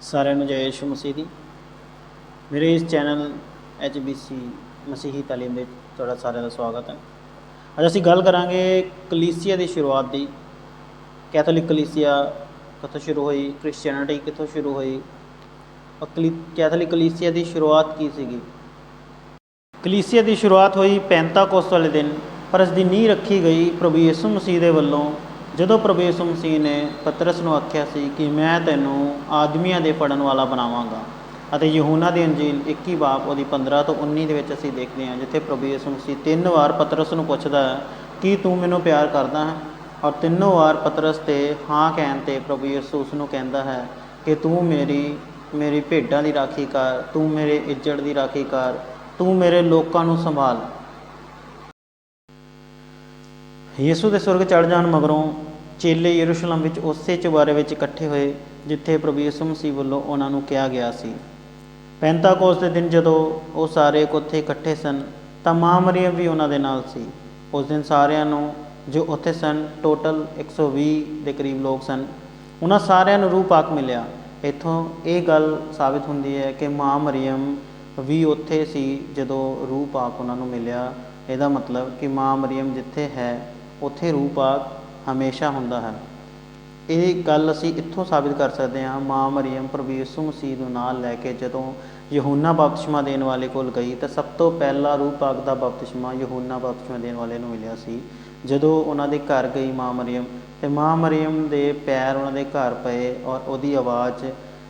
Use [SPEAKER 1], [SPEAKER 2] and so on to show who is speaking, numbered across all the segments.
[SPEAKER 1] ਸਾਰਿਆਂ ਨੂੰ ਜੈ ਯਿਸੂ ਮਸੀਹ ਦੀ। ਮੇਰੇ ਇਸ ਚੈਨਲ HBC ਮਸੀਹੀ ਤਾਲੀਮ ਵਿੱਚ ਤੁਹਾਡਾ ਸਾਰਿਆਂ ਦਾ ਸਵਾਗਤ ਹੈ। ਅੱਜ ਅਸੀਂ ਗੱਲ ਕਰਾਂਗੇ ਕਲੀਸਿਆ ਦੀ ਸ਼ੁਰੂਆਤ ਦੀ। ਕੈਥੋਲਿਕ ਕਲੀਸਿਆ ਕਿੱਥੋਂ ਸ਼ੁਰੂ ਹੋਈ, ਕ੍ਰਿਸਚੀਅਨਿਟੀ ਕਿੱਥੋਂ ਸ਼ੁਰੂ ਹੋਈ ਕਲੀ, ਕੈਥੋਲਿਕ ਕਲੀਸਿਆ ਦੀ ਸ਼ੁਰੂਆਤ ਕੀ ਸੀਗੀ? ਕਲੀਸਿਆ ਦੀ ਸ਼ੁਰੂਆਤ ਹੋਈ ਪੈਂਤਾਕੋਸਤ ਵਾਲੇ ਦਿਨ, ਪਰ ਇਸ ਦੀ ਨੀਂਹ ਰੱਖੀ ਗਈ ਪ੍ਰਭੂ ਯਿਸੂ ਮਸੀਹ ਦੇ ਵੱਲੋਂ ਜਦੋਂ ਪ੍ਰਭੂ ਯਿਸੂ ਮਸੀਹ ਨੇ ਪਤਰਸ ਨੂੰ ਆਖਿਆ ਸੀ ਕਿ ਮੈਂ ਤੈਨੂੰ ਆਦਮੀਆਂ ਦੇ ਪੜਨ ਵਾਲਾ ਬਣਾਵਾਂਗਾ ਅਤੇ ਯਹੂਨਾ ਦੀ ਅੰਜੀਲ 21 ਬਾਪ ਉਹਦੀ 15 ਤੋਂ 19 ਦੇ ਵਿੱਚ ਅਸੀਂ ਦੇਖਦੇ ਹਾਂ, ਜਿੱਥੇ ਪ੍ਰਭੂ ਯਿਸੂ ਮਸੀਹ ਤਿੰਨ ਵਾਰ ਪਤਰਸ ਨੂੰ ਪੁੱਛਦਾ ਹੈ, ਕਿ ਤੂੰ ਮੈਨੂੰ ਪਿਆਰ ਕਰਦਾ ਹੈ? ਔਰ ਤਿੰਨੋਂ ਵਾਰ ਪਤਰਸ ਤੇ ਹਾਂ ਕਹਿਣ ਤੇ ਪ੍ਰਭੂ ਯਿਸੂ ਉਸ ਨੂੰ ਕਹਿੰਦਾ ਹੈ ਕਿ ਤੂੰ ਮੇਰੀ ਮੇਰੀ ਭੇਡਾਂ ਦੀ ਰਾਖੀ ਕਰ, ਤੂੰ ਮੇਰੇ ਇੱਜੜ ਦੀ ਰਾਖੀ ਕਰ, ਤੂੰ ਮੇਰੇ ਲੋਕਾਂ ਨੂੰ ਸੰਭਾਲ। ਯਿਸੂ ਦੇ ਸੁਰਗ ਚੜ ਜਾਣ ਮਗਰੋਂ ਚੇਲੇ ਯਰੂਸ਼ਲਮ ਵਿੱਚ ਉਸੇ ਚੁਬਾਰੇ ਵਿੱਚ ਇਕੱਠੇ ਹੋਏ, ਜਿੱਥੇ ਪ੍ਰਭੂ ਯਿਸੂ ਮਸੀਹ ਵੱਲੋਂ ਉਹਨਾਂ ਨੂੰ ਕਿਹਾ ਗਿਆ ਸੀ। ਪੈਂਤਾਕੋਸ ਦੇ ਦਿਨ ਜਦੋਂ ਉਹ ਸਾਰੇ ਉੱਥੇ ਇਕੱਠੇ ਸਨ, ਤਾਂ ਮਾਂ ਮਰੀਮ ਵੀ ਉਹਨਾਂ ਦੇ ਨਾਲ ਸੀ। ਉਸ ਦਿਨ ਸਾਰਿਆਂ ਨੂੰ, ਜੋ ਉੱਥੇ ਸਨ, ਟੋਟਲ 120 ਦੇ ਕਰੀਬ ਲੋਕ ਸਨ, ਉਹਨਾਂ ਸਾਰਿਆਂ ਨੂੰ ਰੂਹ ਪਾਕ ਮਿਲਿਆ। ਇੱਥੋਂ ਇਹ ਗੱਲ ਸਾਬਿਤ ਹੁੰਦੀ ਹੈ ਕਿ ਮਾਂ ਮਰੀਮ ਵੀ ਉੱਥੇ ਸੀ ਜਦੋਂ ਰੂਹ ਪਾਕ ਉਹਨਾਂ ਨੂੰ ਮਿਲਿਆ। ਇਹਦਾ ਮਤਲਬ ਕਿ ਮਾਂ ਮਰੀਮ ਜਿੱਥੇ ਹੈ, ਉੱਥੇ ਰੂਹ ਪਾਕ ਹਮੇਸ਼ਾ ਹੁੰਦਾ ਹੈ। ਇਹ ਗੱਲ ਅਸੀਂ ਇੱਥੋਂ ਸਾਬਿਤ ਕਰ ਸਕਦੇ ਹਾਂ, ਮਾਂ ਮਰੀਮ ਪ੍ਰਭੂ ਯਿਸੂ ਮਸੀਹ ਨੂੰ ਨਾਲ ਲੈ ਕੇ ਜਦੋਂ ਯਹੂਨਾ ਬਪਤਿਸਮਾ ਦੇਣ ਵਾਲੇ ਕੋਲ ਗਈ ਤਾਂ ਸਭ ਤੋਂ ਪਹਿਲਾ ਰੂਹ ਪਾਕ ਦਾ ਬਪਤਿਸਮਾ ਯਹੂਨਾ ਬਪਤਿਸਮਾ ਦੇਣ ਵਾਲੇ ਨੂੰ ਮਿਲਿਆ ਸੀ। ਜਦੋਂ ਉਹਨਾਂ ਦੇ ਘਰ ਗਈ ਮਾਂ ਮਰੀਮ, ਤੇ ਮਾਂ ਮਰੀਮ ਦੇ ਪੈਰ ਉਹਨਾਂ ਦੇ ਘਰ ਪਏ ਔਰ ਉਹਦੀ ਆਵਾਜ਼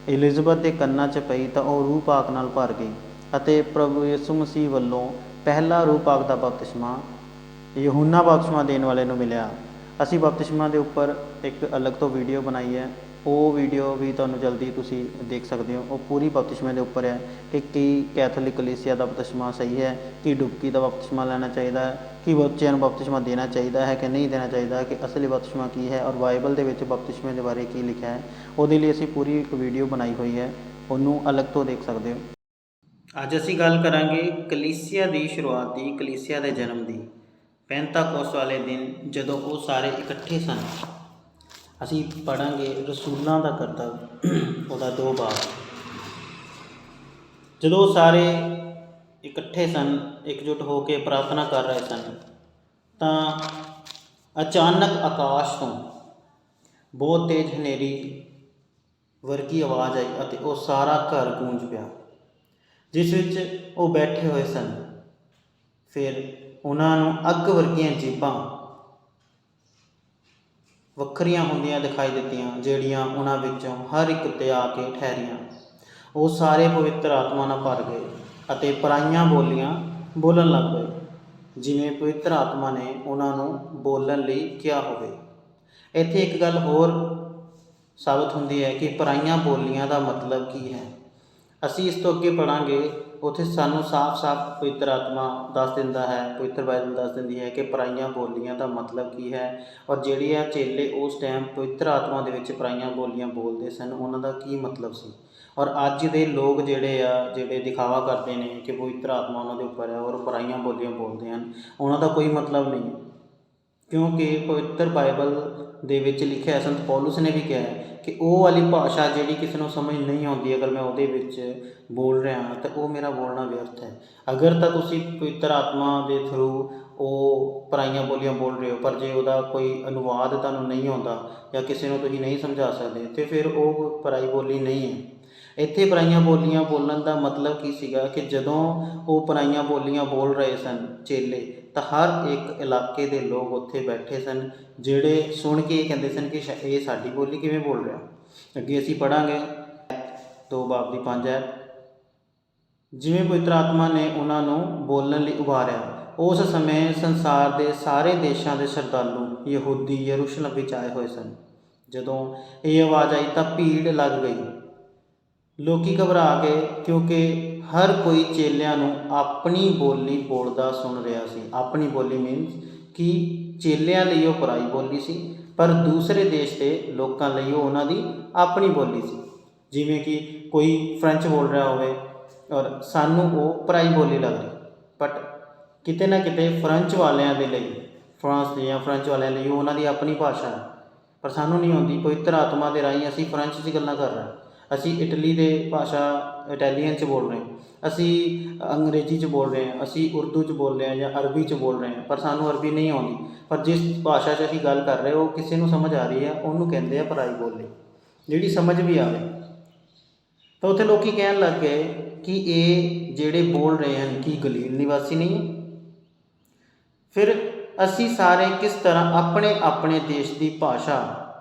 [SPEAKER 1] ਐਲਿਜ਼ਬeth ਦੇ ਕੰਨਾਂ 'ਚ ਪਈ ਤਾਂ ਉਹ ਰੂਹ ਪਾਕ ਨਾਲ ਭਰ ਗਈ ਅਤੇ ਪ੍ਰਭੂ ਯਿਸੂ ਮਸੀਹ ਵੱਲੋਂ ਪਹਿਲਾ ਰੂਹ ਪਾਕ ਦਾ ਬਪਤਿਸਮਾ ਯਹੂਨਾ ਬਪਤਿਸਮਾ ਦੇਣ ਵਾਲੇ ਨੂੰ ਮਿਲਿਆ। ਅਸੀਂ ਬਪਤਿਸਮਾ ਦੇ ਉੱਪਰ ਇੱਕ ਅਲੱਗ ਤੋਂ ਵੀਡੀਓ ਬਣਾਈ ਹੈ। ਉਹ ਵੀਡੀਓ ਵੀ ਤੁਹਾਨੂੰ ਜਲਦੀ ਤੁਸੀਂ ਦੇਖ ਸਕਦੇ ਹੋ। ਉਹ ਪੂਰੀ ਬਪਤਿਸਮੇ ਦੇ ਉੱਪਰ ਹੈ ਕਿ ਕੀ ਕੈਥੋਲਿਕ ਕਲੀਸਿਆ ਦਾ ਬਪਤਿਸਮਾ ਸਹੀ ਹੈ, ਕੀ ਡੁਬਕੀ ਦਾ ਬਪਤਿਸਮਾ ਲੈਣਾ ਚਾਹੀਦਾ ਹੈ, ਕੀ ਬੱਚਿਆਂ ਨੂੰ ਬਪਤਿਸਮਾ ਦੇਣਾ ਚਾਹੀਦਾ ਹੈ ਕਿ ਨਹੀਂ ਦੇਣਾ ਚਾਹੀਦਾ ਕਿ ਅਸਲੀ ਬਪਤਿਸਮਾ ਕੀ ਹੈ ਔਰ ਬਾਈਬਲ ਦੇ ਵਿੱਚ ਬਪਤਿਸਮੇ ਦੇ ਬਾਰੇ ਕੀ ਲਿਖਿਆ ਹੈ। ਉਹਦੇ ਲਈ ਅਸੀਂ ਪੂਰੀ ਇੱਕ ਵੀਡੀਓ ਬਣਾਈ ਹੋਈ ਹੈ। ਉਹਨੂੰ ਅਲੱਗ ਤੋਂ ਦੇਖ ਸਕਦੇ ਹੋ। ਅੱਜ ਅਸੀਂ ਗੱਲ ਕਰਾਂਗੇ ਕਲੀਸਿਆ ਦੀ ਸ਼ੁਰੂਆਤ ਦੀ, ਕਲੀਸਿਆ ਦੇ ਜਨਮ ਦੀ। ਪੈਂਤਾਕੋਸ ਵਾਲੇ ਦਿਨ ਜਦੋਂ ਉਹ ਸਾਰੇ ਇਕੱਠੇ ਸਨ, ਅਸੀਂ ਪੜਾਂਗੇ ਰਸੂਲਾਂ ਦਾ ਕਰਤੱਵ, ਉਹਦਾ ਦੋ ਬਾਬ ਜਦੋਂ ਉਹ ਸਾਰੇ ਇਕੱਠੇ ਸਨ, ਇਕਜੁੱਟ ਹੋ ਕੇ ਪ੍ਰਾਰਥਨਾ ਕਰ ਰਹੇ ਸਨ, ਤਾਂ ਅਚਾਨਕ ਆਕਾਸ਼ ਤੋਂ ਬਹੁਤ ਤੇਜ਼ ਹਨੇਰੀ ਵਰਗੀ ਆਵਾਜ਼ ਆਈ ਅਤੇ ਉਹ ਸਾਰਾ ਘਰ ਗੂੰਜ ਪਿਆ, ਜਿਸ ਵਿੱਚ ਉਹ ਬੈਠੇ ਹੋਏ ਸਨ। ਫਿਰ ਉਹਨਾਂ ਨੂੰ ਅੱਗ ਵਰਗੀਆਂ ਜੀਬਾਂ ਵੱਖਰੀਆਂ ਹੁੰਦੀਆਂ ਦਿਖਾਈ ਦਿੱਤੀਆਂ, ਜਿਹੜੀਆਂ ਉਹਨਾਂ ਵਿੱਚੋਂ ਹਰ ਇੱਕ ਉੱਤੇ ਆ ਕੇ ਠਹਿਰੀਆਂ। ਉਹ ਸਾਰੇ ਪਵਿੱਤਰ ਆਤਮਾ ਨਾਲ ਭਰ ਗਏ ਅਤੇ ਪਰਾਈਆਂ ਬੋਲੀਆਂ ਬੋਲਣ ਲੱਗ ਪਏ, ਜਿਵੇਂ ਪਵਿੱਤਰ ਆਤਮਾ ਨੇ ਉਹਨਾਂ ਨੂੰ ਬੋਲਣ ਲਈ ਕਿਹਾ ਹੋਵੇ। ਇੱਥੇ ਇੱਕ ਗੱਲ ਹੋਰ ਸਾਬਤ ਹੁੰਦੀ ਹੈ ਕਿ ਪਰਾਈਆਂ ਬੋਲੀਆਂ ਦਾ ਮਤਲਬ ਕੀ ਹੈ? ਅਸੀਂ ਇਸ ਤੋਂ ਅੱਗੇ ਪੜਾਂਗੇ ਉੱਥੇ ਸਾਨੂੰ ਸਾਫ਼-ਸਾਫ਼ ਪਵਿੱਤਰ ਆਤਮਾ ਦੱਸ ਦਿੰਦਾ ਹੈ, ਪਵਿੱਤਰ ਬਾਈਬਲ ਦੱਸ ਦਿੰਦੀ ਹੈ ਕਿ ਪਰਾਈਆਂ ਬੋਲੀਆਂ ਦਾ ਮਤਲਬ ਕੀ ਹੈ ਔਰ ਜਿਹੜੇ ਆ ਚੇਲੇ ਉਸ ਟਾਈਮ ਪਵਿੱਤਰ ਆਤਮਾ ਦੇ ਵਿੱਚ ਪਰਾਈਆਂ ਬੋਲੀਆਂ ਬੋਲਦੇ ਸਨ, ਉਹਨਾਂ ਦਾ ਕੀ ਮਤਲਬ ਸੀ? ਔਰ ਅੱਜ ਦੇ ਲੋਕ ਜਿਹੜੇ ਆ, ਜਿਹੜੇ ਦਿਖਾਵਾ ਕਰਦੇ ਨੇ ਕਿ ਪਵਿੱਤਰ ਆਤਮਾ ਉਹਨਾਂ ਦੇ ਉੱਪਰ ਹੈ ਔਰ ਪਰਾਈਆਂ ਬੋਲੀਆਂ ਬੋਲਦੇ ਹਨ, ਉਹਨਾਂ ਦਾ ਕੋਈ ਮਤਲਬ ਨਹੀਂ। ਕਿਉਂਕਿ ਪਵਿੱਤਰ ਬਾਈਬਲ ਦੇ ਵਿੱਚ ਲਿਖਿਆ ਸੰਤ ਪੌਲਸ ਨੇ ਵੀ ਕਿਹਾ ਕਿ ਉਹ ਵਾਲੀ ਭਾਸ਼ਾ ਜਿਹੜੀ ਕਿਸੇ ਨੂੰ ਸਮਝ ਨਹੀਂ ਆਉਂਦੀ, ਅਗਰ ਮੈਂ ਉਹਦੇ ਵਿੱਚ ਬੋਲ ਰਿਹਾ ਹਾਂ, ਤਾਂ ਉਹ ਮੇਰਾ ਬੋਲਣਾ ਵਿਅਰਥ ਹੈ। ਅਗਰ ਤਾਂ ਤੁਸੀਂ ਪਵਿੱਤਰ ਆਤਮਾ ਦੇ ਥਰੂ ਉਹ ਪਰਾਈਆਂ ਬੋਲੀਆਂ ਬੋਲ ਰਹੇ ਹੋ, ਪਰ ਜੇ ਉਹਦਾ ਕੋਈ ਅਨੁਵਾਦ ਤੁਹਾਨੂੰ ਨਹੀਂ ਆਉਂਦਾ ਜਾਂ ਕਿਸੇ ਨੂੰ ਤੁਸੀਂ ਨਹੀਂ ਸਮਝਾ ਸਕਦੇ, ਤੇ ਫਿਰ ਉਹ ਪਰਾਈ ਬੋਲੀ ਨਹੀਂ ਹੈ। ਇੱਥੇ ਪਰਾਈਆਂ ਬੋਲੀਆਂ ਬੋਲਣ ਦਾ ਮਤਲਬ ਕੀ ਸੀਗਾ ਕਿ ਜਦੋਂ ਉਹ ਪਰਾਈਆਂ ਬੋਲੀਆਂ ਬੋਲ ਰਹੇ ਸਨ ਚੇਲੇ, ਤਾਂ ਹਰ ਇੱਕ ਇਲਾਕੇ ਦੇ ਲੋਕ ਉੱਥੇ ਬੈਠੇ ਸਨ, ਜਿਹੜੇ ਸੁਣ ਕੇ ਇਹ ਕਹਿੰਦੇ ਸਨ ਕਿ ਸ਼ਾ- ਇਹ ਸਾਡੀ ਬੋਲੀ ਕਿਵੇਂ ਬੋਲ ਰਿਹਾ। ਅੱਗੇ ਅਸੀਂ ਪੜਾਂਗੇ ਦੋ ਬਾਬ ਦੀ ਪੰਜ ਹੈ। ਜਿਵੇਂ ਪਵਿੱਤਰ ਆਤਮਾ ਨੇ ਉਹਨਾਂ ਨੂੰ ਬੋਲਣ ਲਈ ਉਭਾਰਿਆ, ਉਸ ਸਮੇਂ ਸੰਸਾਰ ਦੇ ਸਾਰੇ ਦੇਸ਼ਾਂ ਦੇ ਸ਼ਰਧਾਲੂ ਯਹੂਦੀ ਯਰੂਸ਼ਲਮ ਵਿੱਚ ਆਏ ਹੋਏ ਸਨ। ਜਦੋਂ ਇਹ ਆਵਾਜ਼ ਆਈ ਤਾਂ ਭੀੜ ਲੱਗ ਗਈ। ਲੋਕੀ ਘਬਰਾ ਗਏ ਕਿਉਂਕਿ ਹਰ ਕੋਈ ਚੇਲਿਆਂ ਨੂੰ ਆਪਣੀ ਬੋਲੀ ਬੋਲਦਾ ਸੁਣ ਰਿਹਾ ਸੀ। ਆਪਣੀ ਬੋਲੀ ਮੀਨਸ ਕਿ ਚੇਲਿਆਂ ਲਈ ਉਹ ਪਰਾਈ ਬੋਲੀ ਸੀ, ਪਰ ਦੂਸਰੇ ਦੇਸ਼ ਦੇ ਲੋਕਾਂ ਲਈ ਉਹ ਉਹਨਾਂ ਦੀ ਆਪਣੀ ਬੋਲੀ ਸੀ। ਜਿਵੇਂ ਕਿ ਕੋਈ ਫ੍ਰੈਂਚ ਬੋਲ ਰਿਹਾ ਹੋਵੇ ਔਰ ਸਾਨੂੰ ਉਹ ਪਰਾਈ ਬੋਲੀ ਲੱਗ ਰਹੀ ਬਟ ਕਿਤੇ ਨਾ ਕਿਤੇ ਫ੍ਰੈਂਚ ਵਾਲਿਆਂ ਦੇ ਲਈ ਫਰਾਂਸ ਦੇ ਜਾਂ ਫ੍ਰੈਂਚ ਵਾਲਿਆਂ ਲਈ ਉਹ ਉਹਨਾਂ ਦੀ ਆਪਣੀ ਭਾਸ਼ਾ ਹੈ। ਪਰ ਸਾਨੂੰ ਨਹੀਂ ਆਉਂਦੀ, ਪਵਿੱਤਰ ਆਤਮਾ ਦੇ ਰਾਹੀਂ ਅਸੀਂ ਫ੍ਰੈਂਚ 'ਚ ਗੱਲਾਂ ਕਰ ਰਹੇ ਹਾਂ। ਅਸੀਂ ਇਟਲੀ ਦੇ ਭਾਸ਼ਾ ਇਟਾਲੀਅਨ ਚ ਬੋਲ ਰਹੇ ਹਾਂ। ਅਸੀਂ ਅੰਗਰੇਜ਼ੀ ਚ ਬੋਲ ਰਹੇ ਹਾਂ, ਅਸੀਂ ਉਰਦੂ ਚ ਬੋਲ ਰਹੇ ਹਾਂ ਜਾਂ ਅਰਬੀ ਚ ਬੋਲ ਰਹੇ ਹਾਂ, ਪਰ ਸਾਨੂੰ ਅਰਬੀ ਨਹੀਂ ਆਉਂਦੀ। ਪਰ ਜਿਸ ਭਾਸ਼ਾ 'ਚ ਅਸੀਂ ਗੱਲ ਕਰ ਰਹੇ ਉਹ ਕਿਸੇ ਨੂੰ ਸਮਝ ਆ ਰਹੀ ਹੈ, ਉਹਨੂੰ ਕਹਿੰਦੇ ਆ ਪਰਾਈ ਬੋਲੀ। ਜਿਹੜੀ ਸਮਝ ਵੀ ਆਵੇ। ਤਾਂ ਉੱਥੇ ਲੋਕੀ ਕਹਿਣ ਲੱਗ ਗਏ ਕਿ ਇਹ ਜਿਹੜੇ ਬੋਲ ਰਹੇ ਹਨ, ਕੀ ਗਲੀਲ ਨਿਵਾਸੀ ਨਹੀਂ ਫਿਰ ਅਸੀਂ ਸਾਰੇ ਕਿਸ ਤਰ੍ਹਾਂ ਆਪਣੇ ਆਪਣੇ ਦੇਸ਼ ਦੀ ਭਾਸ਼ਾ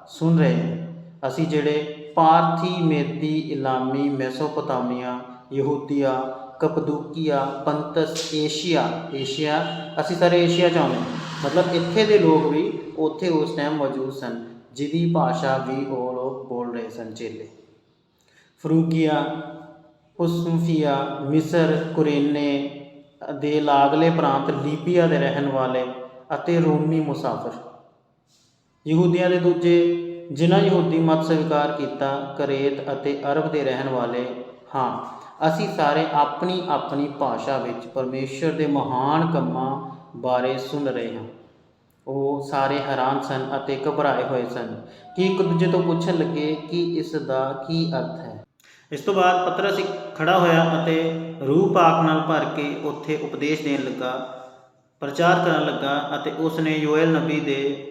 [SPEAKER 1] ਸੁਣ ਰਹੇ ਹਾਂ? ਅਸੀਂ ਜਿਹੜੇ ਪਾਰਥੀ ਮੇਦੀ ਇਲਾਮੀ, ਮੈਸੋਪੋਟਾਮੀਆ, ਯਹੂਦੀਆ, ਕਪਦੂਕੀਆ ਪੰਤਸ ਏਸ਼ੀਆ ਏਸ਼ੀਆ, ਅਸੀਂ ਸਾਰੇ ਏਸ਼ੀਆ ਚ ਆਉਂਦੇ ਹਾਂ। ਮਤਲਬ ਇੱਥੇ ਦੇ ਲੋਕ ਵੀ ਉੱਥੇ ਉਸ ਟਾਈਮ ਮੌਜੂਦ ਸਨ, ਜਿਹਦੀ ਭਾਸ਼ਾ ਵੀ ਉਹ ਲੋਕ ਬੋਲ ਰਹੇ ਸਨ ਚੇਲੇ। ਫਰੂਕੀਆ ਹੁਸਫੀਆ ਮਿਸਰ, ਕੁਰੇਨੇ ਦੇ ਲਾਗਲੇ ਪ੍ਰਾਂਤ ਲੀਬੀਆ ਦੇ ਰਹਿਣ ਵਾਲੇ ਅਤੇ ਰੋਮੀ ਮੁਸਾਫਰ। ਯਹੂਦੀਆਂ ਦੇ ਦੂਜੇ ਜਿਨ੍ਹਾਂ ਯਹੂਦੀ ਮਤ ਸਵੀਕਾਰ ਕੀਤਾ, ਕਰੇਤ ਅਤੇ ਅਰਬ ਦੇ ਰਹਿਣ ਵਾਲੇ, ਹਾਂ, ਅਸੀਂ ਸਾਰੇ ਆਪਣੀ ਆਪਣੀ ਭਾਸ਼ਾ ਵਿੱਚ ਪਰਮੇਸ਼ਰ ਦੇ ਮਹਾਨ ਕੰਮਾਂ ਬਾਰੇ ਸੁਣ ਰਹੇ ਹਾਂ। ਉਹ ਸਾਰੇ ਹੈਰਾਨ ਸਨ ਅਤੇ ਘਬਰਾਏ ਹੋਏ ਸਨ ਕਿ ਇੱਕ ਦੂਜੇ ਤੋਂ ਪੁੱਛਣ ਲੱਗੇ ਕਿ ਇਸ ਦਾ ਕੀ ਅਰਥ ਹੈ। ਇਸ ਤੋਂ ਬਾਅਦ ਪਤਰਸ ਇੱਕ ਖੜਾ ਹੋਇਆ ਅਤੇ ਰੂਹ ਪਾਕ ਨਾਲ ਭਰ ਕੇ ਉੱਥੇ ਉਪਦੇਸ਼ ਦੇਣ ਲੱਗਾ, ਪ੍ਰਚਾਰ ਕਰਨ ਲੱਗਾ ਅਤੇ ਉਸ ਨੇ ਯੋਇਲ ਨਬੀ ਦੇ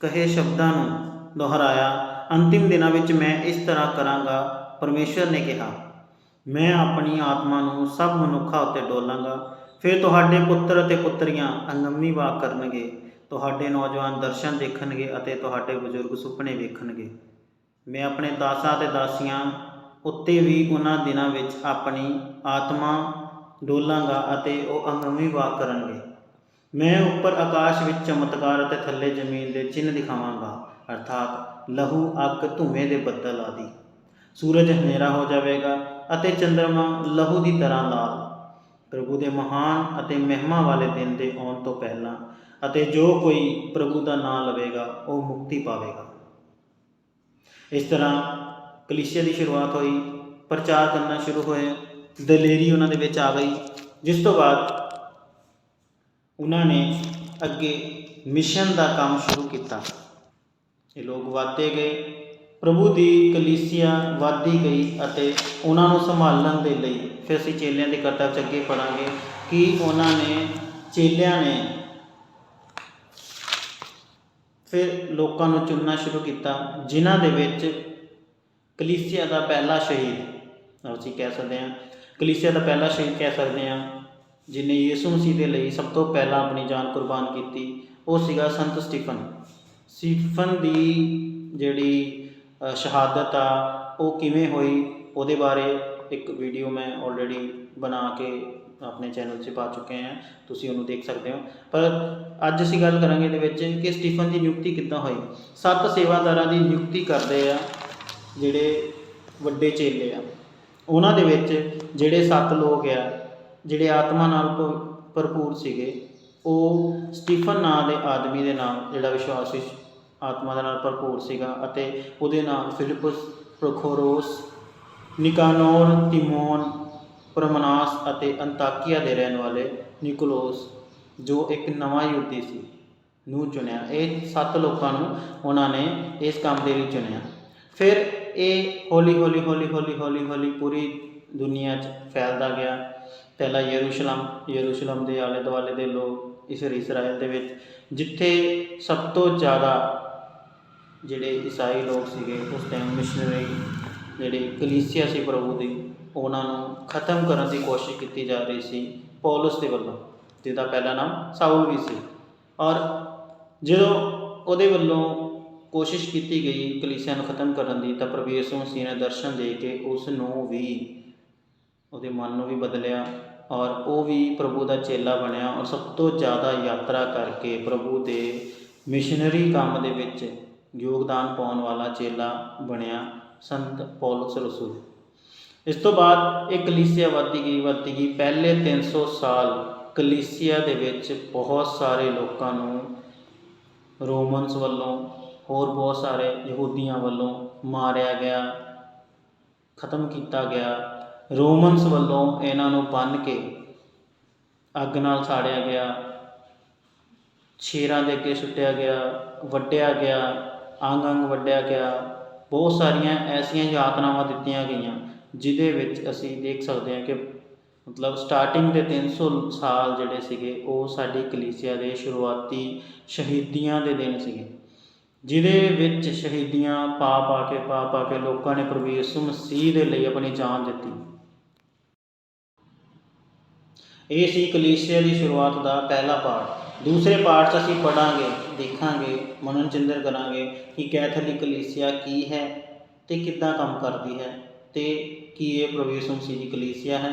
[SPEAKER 1] ਕਹੇ ਸ਼ਬਦਾਂ ਨੂੰ ਦੁਹਰਾਇਆ, ਅੰਤਿਮ ਦਿਨਾਂ ਵਿੱਚ ਮੈਂ ਇਸ ਤਰ੍ਹਾਂ ਕਰਾਂਗਾ, ਪਰਮੇਸ਼ਰ ਨੇ ਕਿਹਾ। ਮੈਂ ਆਪਣੀ ਆਤਮਾ ਨੂੰ ਸਭ ਮਨੁੱਖਾਂ ਉੱਤੇ ਡੋਲਾਂਗਾ। ਫਿਰ ਤੁਹਾਡੇ ਪੁੱਤਰ ਅਤੇ ਪੁੱਤਰੀਆਂ ਅੰਗਮੀ ਵਾਕ ਕਰਨਗੇ, ਤੁਹਾਡੇ ਨੌਜਵਾਨ ਦਰਸ਼ਨ ਦੇਖਣਗੇ ਅਤੇ ਤੁਹਾਡੇ ਬਜ਼ੁਰਗ ਸੁਪਨੇ ਵੇਖਣਗੇ। ਮੈਂ ਆਪਣੇ ਦਾਸਾਂ ਅਤੇ ਦਾਸੀਆਂ ਉੱਤੇ ਵੀ ਉਹਨਾਂ ਦਿਨਾਂ ਵਿੱਚ ਆਪਣੀ ਆਤਮਾ ਡੋਲਾਂਗਾ ਅਤੇ ਉਹ ਅੰਗਮੀ ਵਾਕ ਕਰਨਗੇ। ਮੈਂ ਉੱਪਰ ਆਕਾਸ਼ ਵਿੱਚ ਚਮਤਕਾਰ ਅਤੇ ਥੱਲੇ ਜ਼ਮੀਨ ਦੇ ਚਿੰਨ੍ਹ ਦਿਖਾਵਾਂਗਾ। ਅਰਥਾਤ ਲਹੂ, ਅੱਗ, ਧੂਏ ਦੇ ਬੱਦਲ ਆਦਿ। ਸੂਰਜ ਹਨੇਰਾ ਹੋ ਜਾਵੇਗਾ ਅਤੇ ਚੰ드ਰਮਾ ਲਹੂ ਦੀ ਤਰ੍ਹਾਂ ਲਾਲ। ਪ੍ਰਭੂ ਦੇ ਮਹਾਨ ਅਤੇ ਮਹਿਮਾ ਵਾਲੇ ਦਿਨ ਦੇ ਆਉਣ ਤੋਂ ਪਹਿਲਾਂ ਅਤੇ ਜੋ ਕੋਈ ਪ੍ਰਭੂ ਦਾ ਨਾਮ ਲਵੇਗਾ, ਉਹ ਮੁਕਤੀ ਪਾਵੇਗਾ। ਇਸ ਤਰ੍ਹਾਂ ਕਲੀਸ਼ੇ ਦੀ ਸ਼ੁਰੂਆਤ ਹੋਈ, ਪ੍ਰਚਾਰ ਕਰਨਾ ਸ਼ੁਰੂ ਹੋਇਆ ਦਲੇਰੀ ਉਹਨਾਂ ਦੇ ਵਿੱਚ ਆ ਗਈ, ਜਿਸ ਤੋਂ ਬਾਅਦ ਉਹਨਾਂ ਨੇ ਅੱਗੇ ਮਿਸ਼ਨ ਦਾ ਕੰਮ ਸ਼ੁਰੂ ਕੀਤਾ। ਇਹ ਲੋਕ ਵਧਦੇ ਗਏ, ਪ੍ਰਭੂ ਦੀ ਕਲੀਸਿਆ ਵਧਦੀ ਗਈ ਅਤੇ ਉਹਨਾਂ ਨੂੰ ਸੰਭਾਲਣ ਦੇ ਲਈ ਫਿਰ ਅਸੀਂ ਚੇਲਿਆਂ ਦੀ ਕਰਤੱਵ ਚ ਅੱਗੇ ਪੜਾਂਗੇ ਕਿ ਉਹਨਾਂ ਨੇ ਚੇਲਿਆਂ ਨੇ ਫਿਰ ਲੋਕਾਂ ਨੂੰ ਚੁਣਨਾ ਸ਼ੁਰੂ ਕੀਤਾ, ਜਿਨ੍ਹਾਂ ਦੇ ਵਿੱਚ ਕਲੀਸਿਆ ਦਾ ਪਹਿਲਾ ਸ਼ਹੀਦ ਅਸੀਂ ਕਹਿ ਸਕਦੇ ਹਾਂ, ਕਲੀਸਿਆ ਦਾ ਪਹਿਲਾ ਸ਼ਹੀਦ ਕਹਿ ਸਕਦੇ ਹਾਂ, ਜਿਨੇ ਯਿਸੂ ਮਸੀਹ ਦੇ ਲਈ ਸਭ ਤੋਂ ਪਹਿਲਾਂ ਆਪਣੀ ਜਾਨ ਕੁਰਬਾਨ ਕੀਤੀ, ਉਹ ਸੀਗਾ ਸੰਤ ਸਟੀਫਨ। ਸਟੀਫਨ ਦੀ ਜਿਹੜੀ ਸ਼ਹਾਦਤ ਆ, ਉਹ ਕਿਵੇਂ ਹੋਈ? ਉਹਦੇ ਬਾਰੇ ਇੱਕ ਵੀਡੀਓ ਮੈਂ ਆਲਰੇਡੀ ਬਣਾ ਕੇ ਆਪਣੇ ਚੈਨਲ 'ਤੇ ਪਾ ਚੁੱਕੇ ਹਾਂ। ਤੁਸੀਂ ਉਹਨੂੰ ਦੇਖ ਸਕਦੇ ਹੋ। ਪਰ ਅੱਜ ਅਸੀਂ ਗੱਲ ਕਰਾਂਗੇ ਇਹਦੇ ਵਿੱਚ ਕਿ ਸਟੀਫਨ ਦੀ ਨਿਯੁਕਤੀ ਕਿੱਦਾਂ ਹੋਈ? ਸੱਤ ਸੇਵਾਦਾਰਾਂ ਦੀ ਨਿਯੁਕਤੀ ਕਰਦੇ ਆ, ਜਿਹੜੇ ਵੱਡੇ ਚੇਲੇ ਆ। ਉਹਨਾਂ ਦੇ ਵਿੱਚ ਜਿਹੜੇ ਸੱਤ ਲੋਕ ਆ, ਜਿਹੜੇ ਆਤਮਾ ਨਾਲ ਭ- ਭਰਪੂਰ ਸੀਗੇ, ਉਹ ਸਟੀਫਨ ਨਾਂ ਦੇ ਆਦਮੀ ਦੇ ਨਾਲ ਜਿਹੜਾ ਵਿਸ਼ਵਾਸ ਆਤਮਾ ਦੇ ਨਾਲ ਭਰਪੂਰ ਸੀਗਾ ਅਤੇ ਉਹਦੇ ਨਾਲ ਫਿਲਿਪਸ, ਪ੍ਰੋਖੋਰੋਸ, ਨਿਕਾਨੋਰ, ਤਿਮੋਨ, ਪਰਮਨਾਸ ਅਤੇ ਅੰਤਾਕੀਆ ਦੇ ਰਹਿਣ ਵਾਲੇ ਨਿਕੋਲੋਸ, ਜੋ ਇੱਕ ਨਵਾਂ ਯਹੂਦੀ ਸੀ, ਨੂੰ ਚੁਣਿਆ। ਇਹ ਸੱਤ ਲੋਕਾਂ ਨੂੰ ਉਹਨਾਂ ਨੇ ਇਸ ਕੰਮ ਦੇ ਲਈ ਚੁਣਿਆ। ਫਿਰ ਇਹ ਹੌਲੀ ਹੌਲੀ ਹੌਲੀ ਹੌਲੀ ਹੌਲੀ ਹੌਲੀ ਪੂਰੀ ਦੁਨੀਆ 'ਚ ਫੈਲਦਾ ਗਿਆ। ਪਹਿਲਾਂ ਯਰੂਸ਼ਲਮ ਯਰੂਸ਼ਲਮ ਦੇ ਆਲੇ ਦੁਆਲੇ ਦੇ ਲੋਕ, ਇਸ ਇਸਰਾਇਲ ਦੇ ਵਿੱਚ, ਜਿੱਥੇ ਸਭ ਤੋਂ ਜ਼ਿਆਦਾ ਜਿਹੜੇ ਈਸਾਈ ਲੋਕ ਸੀਗੇ, ਉਸ ਟਾਈਮ ਮਿਸ਼ਨਰੀ ਜਿਹੜੇ ਕਲੀਸਿਆ ਸੀ ਪ੍ਰਭੂ ਦੀ, ਉਹਨਾਂ ਨੂੰ ਖਤਮ ਕਰਨ ਦੀ ਕੋਸ਼ਿਸ਼ ਕੀਤੀ ਜਾ ਰਹੀ ਸੀ ਪੌਲਸ ਦੇ ਵੱਲੋਂ, ਜਿਹਦਾ ਪਹਿਲਾ ਨਾਮ ਸਾਊਲ ਵੀ ਸੀ। ਔਰ ਜਦੋਂ ਉਹਦੇ ਵੱਲੋਂ ਕੋਸ਼ਿਸ਼ ਕੀਤੀ ਗਈ ਕਲੀਸਿਆ ਨੂੰ ਖਤਮ ਕਰਨ ਦੀ, ਤਾਂ ਪ੍ਰਭੂ ਯਿਸੂ ਮਸੀਹ ਨੇ ਦਰਸ਼ਨ ਦੇ ਕੇ ਉਸ ਨੂੰ ਵੀ ਉਹਦੇ ਮਨ ਨੂੰ ਵੀ ਬਦਲਿਆ ਔਰ ਉਹ ਵੀ ਪ੍ਰਭੂ ਦਾ ਚੇਲਾ ਬਣਿਆ ਔਰ ਸਭ ਤੋਂ ਜ਼ਿਆਦਾ ਯਾਤਰਾ ਕਰਕੇ ਪ੍ਰਭੂ ਦੇ ਮਿਸ਼ਨਰੀ ਕੰਮ ਦੇ ਵਿੱਚ ਯੋਗਦਾਨ ਪਾਉਣ ਵਾਲਾ ਚੇਲਾ ਬਣਿਆ ਸੰਤ ਪੌਲਸ ਰਸੂਲ। ਇਸ ਤੋਂ ਬਾਅਦ ਇਹ ਕਲੀਸਿਆ ਵੱਧਦੀ ਗਈ ਵੱਧਦੀ ਗਈ। ਪਹਿਲੇ 300 ਸਾਲ ਕਲੀਸਿਆ ਦੇ ਵਿੱਚ ਬਹੁਤ ਸਾਰੇ ਲੋਕਾਂ ਨੂੰ, ਰੋਮਨਸ ਵੱਲੋਂ, ਹੋਰ ਬਹੁਤ ਸਾਰੇ ਯਹੂਦੀਆਂ ਵੱਲੋਂ ਮਾਰਿਆ ਗਿਆ, ਖਤਮ ਕੀਤਾ ਗਿਆ। ਰੋਮਨਸ ਵੱਲੋਂ ਇਹਨਾਂ ਨੂੰ ਬੰਨ੍ਹ ਕੇ ਅੱਗ ਨਾਲ ਸਾੜਿਆ ਗਿਆ ਸ਼ੇਰਾਂ ਦੇ ਅੱਗੇ ਸੁੱਟਿਆ ਗਿਆ ਵੱਢਿਆ ਗਿਆ। ਅੰਗ ਅੰਗ ਵੱਢਿਆ ਗਿਆ। ਬਹੁਤ ਸਾਰੀਆਂ ਐਸੀਆਂ ਯਾਤਨਾਵਾਂ ਦਿੱਤੀਆਂ ਗਈਆਂ, ਜਿਹਦੇ ਵਿੱਚ ਅਸੀਂ ਦੇਖ ਸਕਦੇ ਹਾਂ ਕਿ ਮਤਲਬ ਸਟਾਰਟਿੰਗ ਦੇ 300 ਸਾਲ ਜਿਹੜੇ ਸੀਗੇ, ਉਹ ਸਾਡੀ ਕਲੀਸਿਆ ਦੇ ਸ਼ੁਰੂਆਤੀ ਸ਼ਹੀਦੀਆਂ ਦੇ ਦਿਨ ਸੀਗੇ। ਜਿਹਦੇ ਵਿੱਚ ਸ਼ਹੀਦੀਆਂ ਪਾ ਪਾ ਕੇ ਪਾ ਪਾ ਕੇ ਲੋਕਾਂ ਨੇ ਪ੍ਰਭੂ ਯਿਸੂ ਮਸੀਹ ਦੇ ਲਈ ਆਪਣੀ ਜਾਨ ਦਿੱਤੀ। ਇਹ ਸੀ ਕਲੀਸਿਆ ਦੀ ਸ਼ੁਰੂਆਤ ਦਾ ਪਹਿਲਾ ਪਾਠ। ਦੂਸਰੇ ਪਾਠ 'ਚ ਅਸੀਂ ਪੜਾਂਗੇ ਦੇਖਾਂਗੇ ਮਨਨ ਚਿੰਤਨ ਕਰਾਂਗੇ ਕਿ ਕੈਥੋਲਿਕ ਕਲੀਸਿਆ ਕੀ ਹੈ ਤੇ ਕਿੱਦਾਂ ਕੰਮ ਕਰਦੀ ਹੈ ਤੇ ਕੀ ਇਹ ਪ੍ਰਭੂ ਯਿਸੂ ਦੀ ਕਲੀਸਿਆ ਹੈ।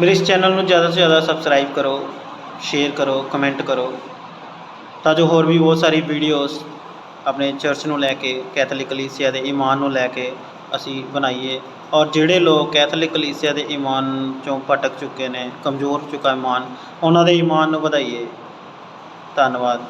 [SPEAKER 1] ਮੇਰੇ ਇਸ ਚੈਨਲ ਨੂੰ ਜ਼ਿਆਦਾ ਤੋਂ ਜ਼ਿਆਦਾ ਸਬਸਕ੍ਰਾਈਬ ਕਰੋ ਸ਼ੇਅਰ ਕਰੋ ਕਮੈਂਟ ਕਰੋ, ਤਾਂ ਜੋ ਹੋਰ ਵੀ ਬਹੁਤ ਸਾਰੀ ਵੀਡੀਓਜ਼ ਆਪਣੇ ਚਰਚ ਨੂੰ ਲੈ ਕੇ, ਕੈਥੋਲਿਕ ਕਲੀਸਿਆ ਦੇ ਈਮਾਨ ਨੂੰ ਲੈ ਕੇ ਅਸੀਂ ਬਣਾਈਏ ਔਰ ਜਿਹੜੇ ਲੋਕ ਕੈਥੋਲਿਕ ਕਲੀਸਿਆ ਦੇ ਈਮਾਨ ਚੋਂ ਭਟਕ ਚੁੱਕੇ ਨੇ, ਕਮਜ਼ੋਰ ਚੁੱਕਾ ਈਮਾਨ ਉਹਨਾਂ ਦੇ ਈਮਾਨ ਨੂੰ ਵਧਾਈਏ। ਧੰਨਵਾਦ।